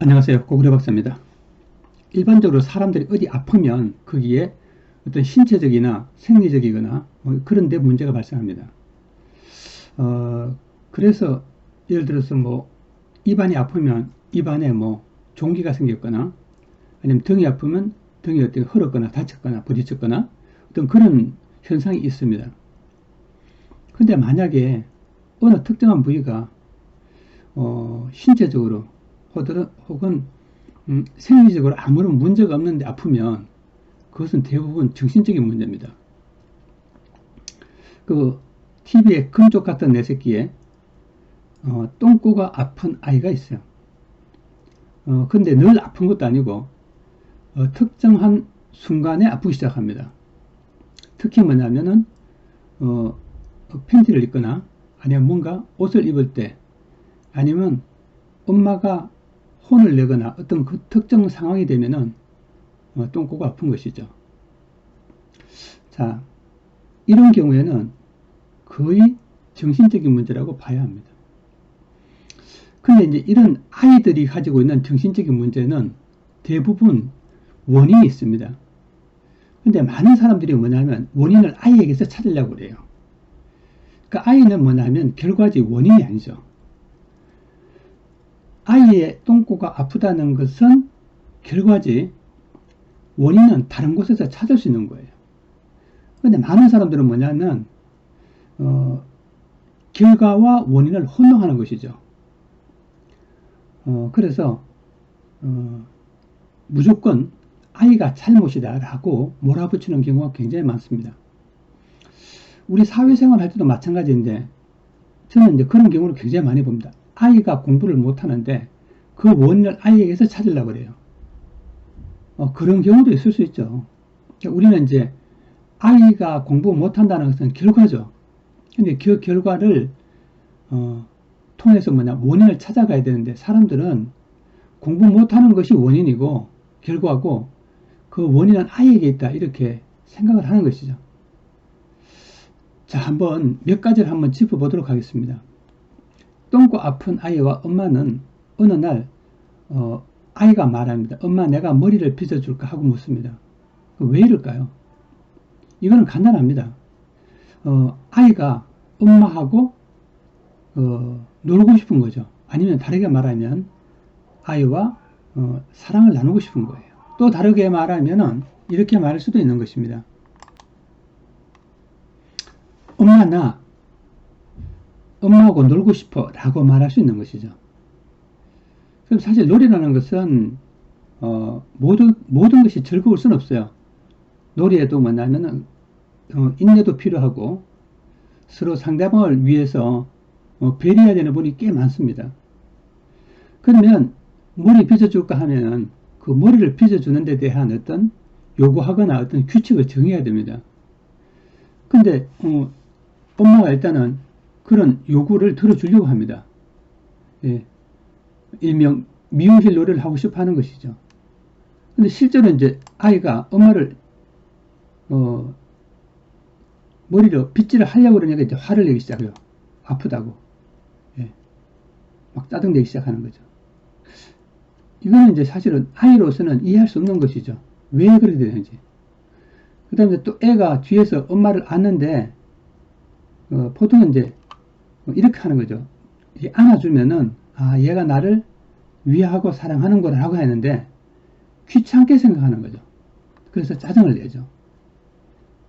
안녕하세요. 고구려 박사입니다. 일반적으로 사람들이 어디 아프면 거기에 어떤 신체적이나 생리적이거나 뭐 그런 데 문제가 발생합니다. 어, 그래서 예를 들어서 뭐 입안이 아프면 입안에 뭐 종기가 생겼거나 아니면 등이 아프면 등이 어떻게 흘렀거나 다쳤거나 부딪혔거나 어떤 그런 현상이 있습니다. 근데 만약에 어느 특정한 부위가 어, 신체적으로 혹은, 음, 생리적으로 아무런 문제가 없는데 아프면 그것은 대부분 정신적인 문제입니다. 그 TV에 금쪽 같은 내 새끼에 어, 똥꼬가 아픈 아이가 있어요. 어, 근데 늘 아픈 것도 아니고 어, 특정한 순간에 아프기 시작합니다. 특히 뭐냐면은 어, 팬티를 입거나 아니면 뭔가 옷을 입을 때 아니면 엄마가 혼을 내거나 어떤 그 특정 상황이 되면은 어, 똥꼬가 아픈 것이죠. 자, 이런 경우에는 거의 정신적인 문제라고 봐야 합니다. 근데 이제 이런 아이들이 가지고 있는 정신적인 문제는 대부분 원인이 있습니다. 근데 많은 사람들이 뭐냐면 원인을 아이에게서 찾으려고 그래요. 그러니까 아이는 뭐냐면 결과지 원인이 아니죠. 아이의 똥꼬가 아프다는 것은 결과지 원인은 다른 곳에서 찾을 수 있는 거예요. 근데 많은 사람들은 뭐냐면 어, 결과와 원인을 혼동하는 것이죠. 어, 그래서 어, 무조건 아이가 잘못이다라고 몰아붙이는 경우가 굉장히 많습니다. 우리 사회생활 할 때도 마찬가지인데 저는 이제 그런 경우를 굉장히 많이 봅니다. 아이가 공부를 못하는데 그 원인을 아이에게서 찾으려고 그래요. 어, 그런 경우도 있을 수 있죠. 그러니까 우리는 이제 아이가 공부 못한다는 것은 결과죠. 근데 그 결과를 어, 통해서 뭐냐 원인을 찾아가야 되는데 사람들은 공부 못하는 것이 원인이고 결과고 그 원인은 아이에게 있다 이렇게 생각을 하는 것이죠. 자 한번 몇 가지를 한번 짚어보도록 하겠습니다. 똥꼬 아픈 아이와 엄마는 어느 날 어, 아이가 말합니다. 엄마 내가 머리를 빗어줄까 하고 묻습니다. 왜 이럴까요? 이거는 간단합니다. 어, 아이가 엄마하고 어, 놀고 싶은 거죠. 아니면 다르게 말하면 아이와 어, 사랑을 나누고 싶은 거예요. 또 다르게 말하면 이렇게 말할 수도 있는 것입니다. 엄마 나 엄마하고 놀고 싶어 라고 말할 수 있는 것이죠. 그럼 사실 놀이라는 것은 어, 모든 모든 것이 즐거울 수는 없어요. 놀이에도 뭐냐면은 어, 인내도 필요하고 서로 상대방을 위해서 어, 배려해야 되는 분이 꽤 많습니다. 그러면 머리 빚어줄까 하면은 그 머리를 빚어주는 데 대한 어떤 요구하거나 어떤 규칙을 정해야 됩니다. 근데 어, 엄마가 일단은 그런 요구를 들어주려고 합니다. 예. 일명 미용실 노래를 하고 싶어 하는 것이죠. 근데 실제로 이제 아이가 엄마를 어, 머리로 빗질을 하려고 그러니까 이제 화를 내기 시작해요. 아프다고. 예. 막 짜증내기 시작하는 거죠. 이거는 이제 사실은 아이로서는 이해할 수 없는 것이죠. 왜 그렇게 되는지. 그 다음에 또 애가 뒤에서 엄마를 안는데, 어, 보통은 이제 이렇게 하는 거죠. 안아주면은, 아, 얘가 나를 위하고 사랑하는 거라고 했는데, 귀찮게 생각하는 거죠. 그래서 짜증을 내죠.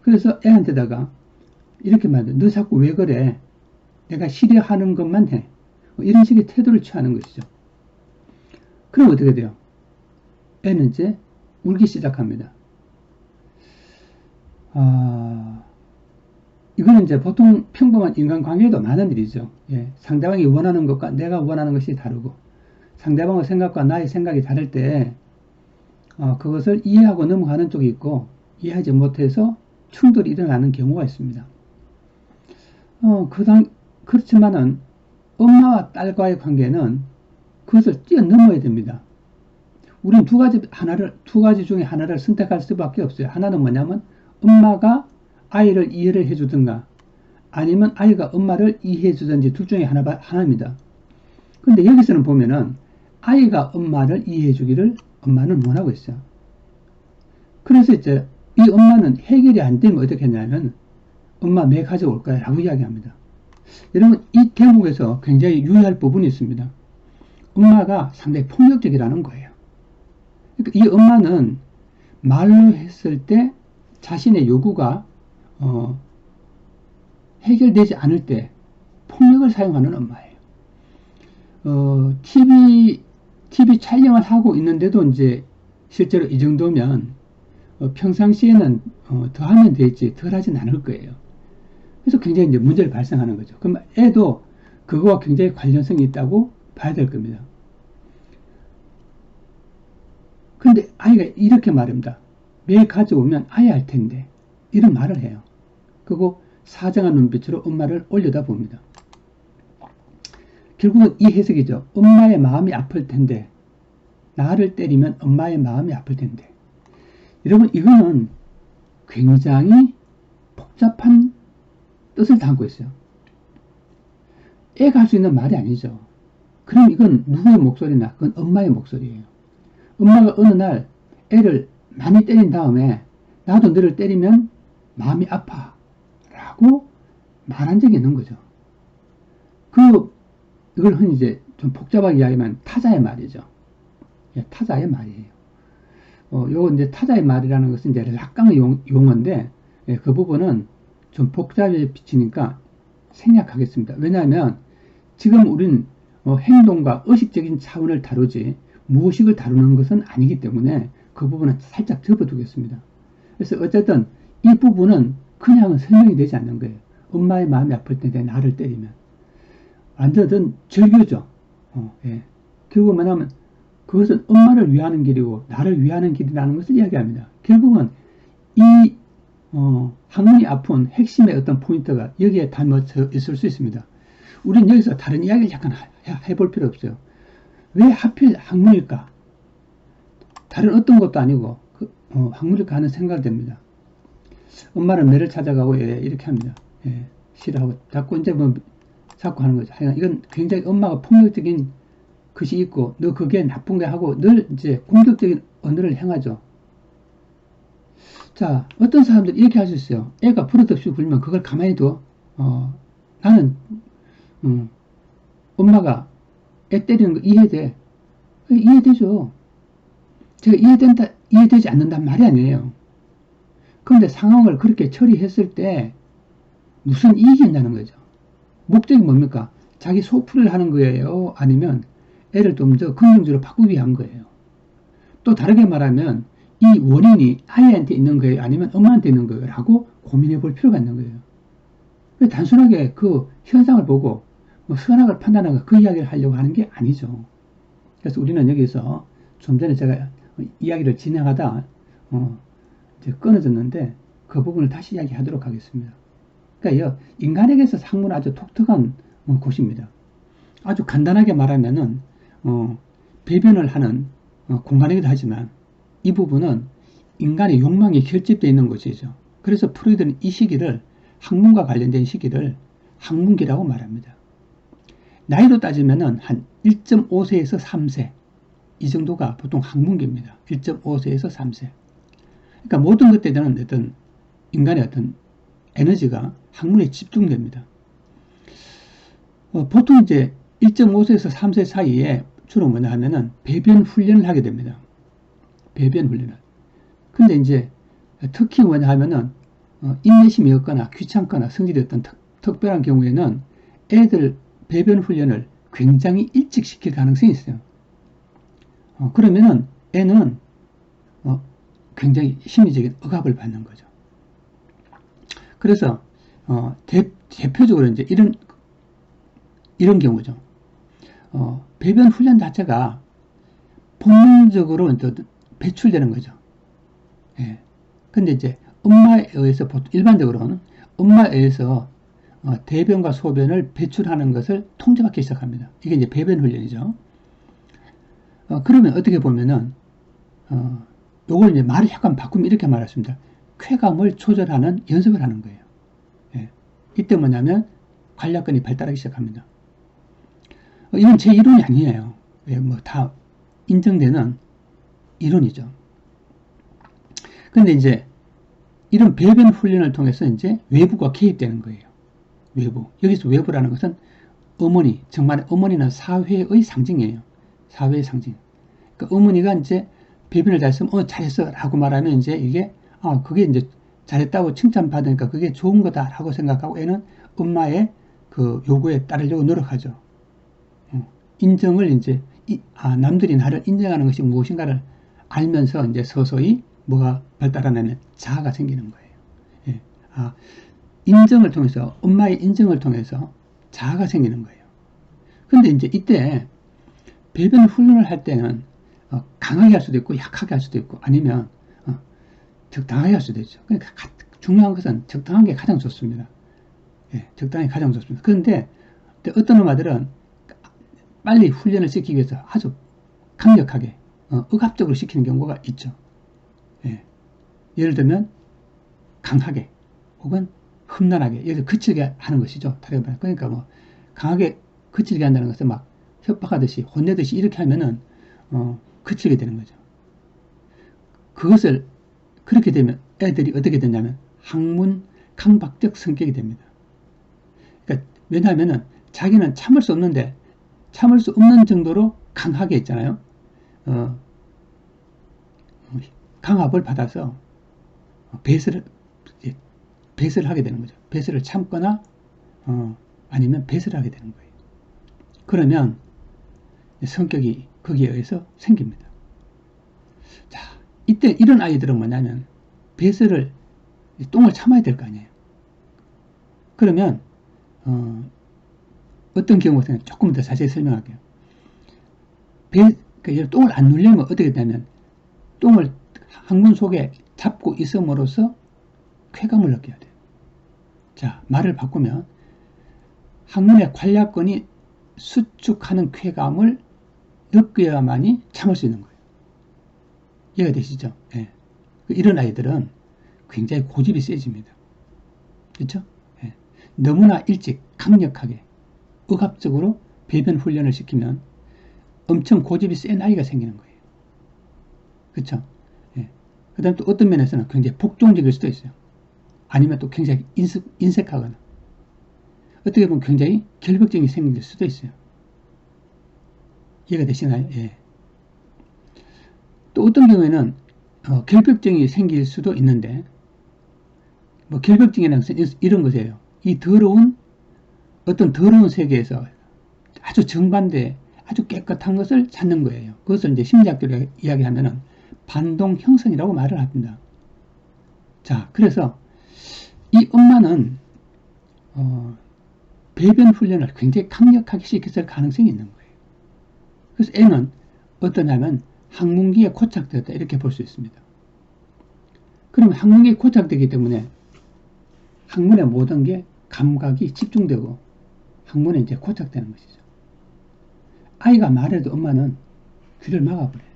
그래서 애한테다가 이렇게 말해요. 너 자꾸 왜 그래? 내가 싫어하는 것만 해. 뭐 이런 식의 태도를 취하는 것이죠. 그럼 어떻게 돼요? 애는 이제 울기 시작합니다. 아, 이거는 이제 보통 평범한 인간관계에도 많은 일이죠. 예, 상대방이 원하는 것과 내가 원하는 것이 다르고, 상대방의 생각과 나의 생각이 다를 때, 어, 그것을 이해하고 넘어가는 쪽이 있고, 이해하지 못해서 충돌이 일어나는 경우가 있습니다. 어, 그 당, 그렇지만은, 엄마와 딸과의 관계는 그것을 뛰어넘어야 됩니다. 우리는 두 가지, 하나를, 두 가지 중에 하나를 선택할 수밖에 없어요. 하나는 뭐냐면, 엄마가 아이를 이해를 해주든가, 아니면 아이가 엄마를 이해해 주든지 둘 중에 하나, 하나입니다. 근데 여기서는 보면은, 아이가 엄마를 이해해 주기를 엄마는 원하고 있어요. 그래서 이제 이 엄마는 해결이 안 되면 어떻게 했냐면 엄마 매 가져올 거야 라고 이야기합니다. 여러분 이 대목에서 굉장히 유의할 부분이 있습니다. 엄마가 상당히 폭력적이라는 거예요. 그러니까 이 엄마는 말로 했을 때 자신의 요구가 어, 해결되지 않을 때 폭력을 사용하는 엄마예요. 어, TV TV 촬영을 하고 있는데도 이제 실제로 이 정도면 어, 평상시에는 어, 더 하면 되지 덜 하진 않을 거예요. 그래서 굉장히 이제 문제를 발생하는 거죠. 그럼 애도 그거와 굉장히 관련성이 있다고 봐야 될 겁니다. 근데 아이가 이렇게 말합니다. 매 가져오면 아예 할 텐데 이런 말을 해요. 그리고 사정한 눈빛으로 엄마를 올려다 봅니다. 결국은 이 해석이죠. 엄마의 마음이 아플 텐데 나를 때리면 엄마의 마음이 아플 텐데 여러분 이거는 굉장히 복잡한 뜻을 담고 있어요. 애가 할 수 있는 말이 아니죠. 그럼 이건 누구의 목소리나 그건 엄마의 목소리예요. 엄마가 어느 날 애를 많이 때린 다음에 나도 너를 때리면 마음이 아파 라고 말한 적이 있는 거죠. 그 이걸 흔히 이제 좀 복잡하게 이야기하면 타자의 말이죠. 예, 타자의 말이에요. 어, 요거 이제 타자의 말이라는 것은 이제 락강의 용, 용어인데 예, 그 부분은 좀 복잡해 비치니까 생략하겠습니다. 왜냐하면 지금 우린 어, 행동과 의식적인 차원을 다루지 무의식을 다루는 것은 아니기 때문에 그 부분은 살짝 접어두겠습니다. 그래서 어쨌든 이 부분은 그냥은 설명이 되지 않는 거예요. 엄마의 마음이 아플 때 나를 때리면 완전히 절교죠. 어, 예. 결국 뭐냐면 그것은 엄마를 위하는 길이고 나를 위하는 길이라는 것을 이야기합니다. 결국은 이 어, 학문이 아픈 핵심의 어떤 포인트가 여기에 담아져 있을 수 있습니다. 우린 여기서 다른 이야기를 약간 해볼 필요 없어요. 왜 하필 학문일까? 다른 어떤 것도 아니고 그, 어, 학문일까 하는 생각이 됩니다. 엄마는 매를 찾아가고 예, 이렇게 합니다. 예, 싫어하고 자꾸 이제 뭐 자꾸 하는 거죠. 하여간 이건 굉장히 엄마가 폭력적인 것이 있고 너 그게 나쁜 게 하고 늘 이제 공격적인 언어를 행하죠. 자, 어떤 사람들 이렇게 할 수 있어요. 애가 버릇없이 굴면 그걸 가만히 둬. 어, 나는 음, 엄마가 애 때리는 거 이해돼. 이해되죠. 제가 이해된다, 이해되지 않는단 말이 아니에요. 그런데 상황을 그렇게 처리했을 때 무슨 이익이 있다는 거죠. 목적이 뭡니까? 자기 속풀이를 하는 거예요? 아니면 애를 좀 더 긍정적으로 바꾸기 위한 거예요? 또 다르게 말하면 이 원인이 아이한테 있는 거예요? 아니면 엄마한테 있는 거예요? 라고 고민해 볼 필요가 있는 거예요. 단순하게 그 현상을 보고 뭐 선악을 판단하고 그 이야기를 하려고 하는 게 아니죠. 그래서 우리는 여기서 좀 전에 제가 이야기를 진행하다 어, 끊어졌는데 그 부분을 다시 이야기하도록 하겠습니다. 그러니까 인간에게서 상문은 아주 독특한 어, 곳입니다. 아주 간단하게 말하면은 어, 배변을 하는 어, 공간이기도 하지만 이 부분은 인간의 욕망이 결집되어 있는 곳이죠. 그래서 프로이드는 이 시기를 학문과 관련된 시기를 학문기라고 말합니다. 나이로 따지면은 한 1.5세에서 3세 이 정도가 보통 학문기입니다. 1.5세에서 3세. 그러니까 모든 것에 대한 어떤 인간의 어떤 에너지가 학문에 집중됩니다. 어, 보통 이제 1.5세에서 3세 사이에 주로 뭐냐 하면은 배변 훈련을 하게 됩니다. 배변 훈련을. 근데 이제 특히 뭐냐 하면은 어, 인내심이 없거나 귀찮거나 성질이 어떤 특, 별한 경우에는 애들 배변 훈련을 굉장히 일찍 시킬 가능성이 있어요. 어, 그러면은 애는 어, 굉장히 심리적인 억압을 받는 거죠. 그래서 어, 대, 표적으로 이제 이런 이런 경우죠. 어, 배변 훈련 자체가 본능적으로 배출되는 거죠. 예. 근데 이제 엄마에 의해서 일반적으로는 엄마에 의해서 어, 대변과 소변을 배출하는 것을 통제받기 시작합니다. 이게 이제 배변 훈련이죠. 어, 그러면 어떻게 보면은 어, 요걸 이제 말을 약간 바꾸면 이렇게 말했습니다. 쾌감을 조절하는 연습을 하는 거예요. 예. 이때 뭐냐면 관략근이 발달하기 시작합니다. 어, 이건 제 이론이 아니에요. 뭐다 인정되는 이론이죠. 근데 이제 이런 배변 훈련을 통해서 이제 외부가 개입되는 거예요. 외부. 여기서 외부라는 것은 어머니, 정말 어머니는 사회의 상징이에요. 사회의 상징. 그러니까 어머니가 이제 배변을 잘했으면 어 잘했어 라고 말하면 이제 이게 아 그게 이제 잘했다고 칭찬받으니까 그게 좋은 거다라고 생각하고 애는 엄마의 그 요구에 따르려고 노력하죠. 어, 인정을 이제 이, 아 남들이 나를 인정하는 것이 무엇인가를 알면서 이제 서서히 뭐가 발달하냐면 자아가 생기는 거예요. 예. 아 인정을 통해서 엄마의 인정을 통해서 자아가 생기는 거예요. 근데 이제 이때 배변 훈련을 할 때는 어, 강하게 할 수도 있고 약하게 할 수도 있고 아니면 어, 적당하게 할 수도 있죠. 그러니까 가, 중요한 것은 적당한 게 가장 좋습니다. 예, 적당히 가장 좋습니다. 그런데 어떤 엄마들은 빨리 훈련을 시키기 위해서 아주 강력하게 어, 억압적으로 시키는 경우가 있죠. 예. 예를 들면 강하게 혹은 험난하게 여기서 그치게 하는 것이죠. 다른 말 그러니까 뭐 강하게 그치게 한다는 것은 막 협박하듯이 혼내듯이 이렇게 하면은 어, 그치게 되는 거죠. 그것을 그렇게 되면 애들이 어떻게 되냐면 학문 강박적 성격이 됩니다. 그러니까 왜냐하면은 자기는 참을 수 없는데 참을 수 없는 정도로 강하게 했잖아요. 어, 강압을 받아서 배설을 배설을 하게 되는 거죠. 배설을 참거나 어, 아니면 배설을 하게 되는 거예요. 그러면 성격이 거기에 의해서 생깁니다. 자, 이때 이런 아이들은 뭐냐면 배설을 똥을 참아야 될 거 아니에요. 그러면 어, 떤 경우는 조금 더 자세히 설명할게요. 배, 그 똥을 안 누르려면 어떻게 되냐면 똥을 항문 속에 잡고 있음으로써 쾌감을 느껴야 돼요. 자, 말을 바꾸면 항문의 관략근이 수축하는 쾌감을 느껴야만이 참을 수 있는 거예요. 이해가 되시죠? 예. 이런 아이들은 굉장히 고집이 세집니다. 그렇죠? 예. 너무나 일찍 강력하게 억압적으로 배변 훈련을 시키면 엄청 고집이 센 아이가 생기는 거예요. 그렇죠? 예. 그 다음 또 어떤 면에서는 굉장히 복종적일 수도 있어요. 아니면 또 굉장히 인색, 인색하거나 어떻게 보면 굉장히 결벽증이 생길 수도 있어요. 이해가 되시나요? 예. 또 어떤 경우에는 어, 결벽증이 생길 수도 있는데 뭐 결벽증이라는 것은 이런 것이에요. 이 더러운 어떤 더러운 세계에서 아주 정반대 아주 깨끗한 것을 찾는 거예요. 그것을 이제 심리학적으로 이야기하면은 반동 형성이라고 말을 합니다. 자, 그래서 이 엄마는 어, 배변 훈련을 굉장히 강력하게 시켰을 가능성이 있는 거예요. 그래서 애는 어떠냐면 항문기에 고착되었다 이렇게 볼 수 있습니다. 그럼 항문기에 고착되기 때문에 항문의 모든 게 감각이 집중되고 항문에 이제 고착되는 것이죠. 아이가 말해도 엄마는 귀를 막아버려요.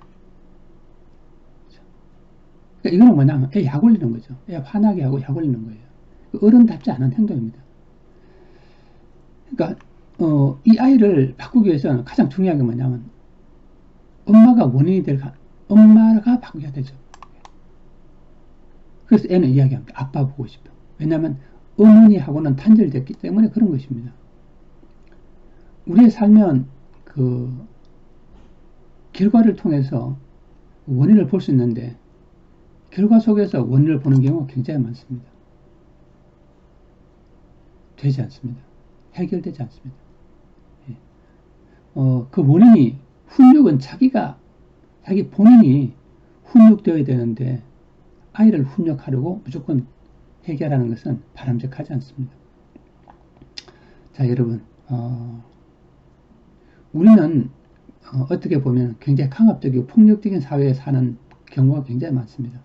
그러니까 이거는 뭐냐면 애 약 올리는 거죠. 애 화나게 하고 약 올리는 거예요. 어른답지 않은 행동입니다. 그러니까 어, 이 아이를 바꾸기 위해서는 가장 중요한 게 뭐냐면 엄마가 원인이 될 엄마가 바꾸어야 되죠. 그래서 애는 이야기합니다. 아빠 보고 싶어. 왜냐하면 어머니하고는 단절됐기 때문에 그런 것입니다. 우리의 삶은 그 결과를 통해서 원인을 볼 수 있는데 결과 속에서 원인을 보는 경우가 굉장히 많습니다. 되지 않습니다. 해결되지 않습니다. 예. 어, 그 원인이 훈육은 자기가 자기 본인이 훈육되어야 되는데 아이를 훈육하려고 무조건 해결하는 것은 바람직하지 않습니다. 자 여러분 어, 우리는 어, 떻게 보면 굉장히 강압적이고 폭력적인 사회에 사는 경우가 굉장히 많습니다.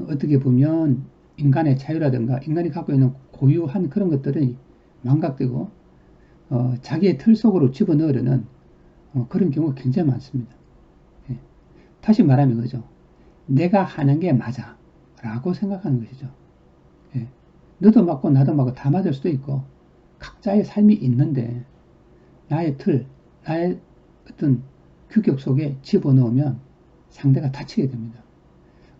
어떻게 보면 인간의 자유라든가 인간이 갖고 있는 고유한 그런 것들이 망각되고 어, 자기의 틀 속으로 집어넣으려는 어, 그런 경우가 굉장히 많습니다. 예. 다시 말하면 그죠. 내가 하는 게 맞아 라고 생각하는 것이죠. 예. 너도 맞고 나도 맞고 다 맞을 수도 있고 각자의 삶이 있는데 나의 틀, 나의 어떤 규격 속에 집어넣으면 상대가 다치게 됩니다.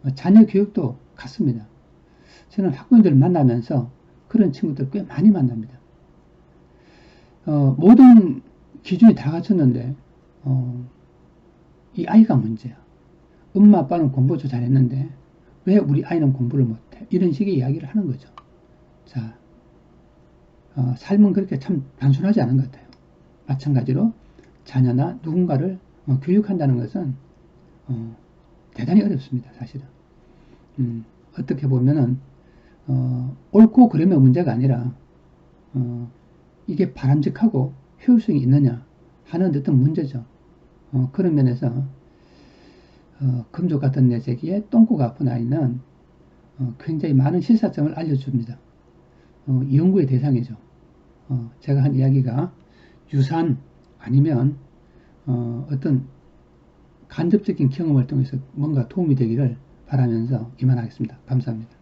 어, 자녀 교육도 같습니다. 저는 학부모들을 만나면서 그런 친구들 꽤 많이 만납니다. 어, 모든 기준이 다 갖췄는데 어, 이 아이가 문제야. 엄마 아빠는 공부도 잘했는데 왜 우리 아이는 공부를 못해? 이런 식의 이야기를 하는 거죠. 자, 어, 삶은 그렇게 참 단순하지 않은 것 같아요. 마찬가지로 자녀나 누군가를 어, 교육한다는 것은 어, 대단히 어렵습니다. 사실은. 음, 어떻게 보면은 어, 옳고 그름의 문제가 아니라 어, 이게 바람직하고 효율성이 있느냐 하는 어떤 문제죠. 어, 그런 면에서 어, 금조 같은 내세기에 똥꼬가 아픈 아이는 어, 굉장히 많은 실사점을 알려줍니다. 어, 연구의 대상이죠. 어, 제가 한 이야기가 유산 아니면 어, 어떤 간접적인 경험을 통해서 뭔가 도움이 되기를 바라면서 이만하겠습니다. 감사합니다.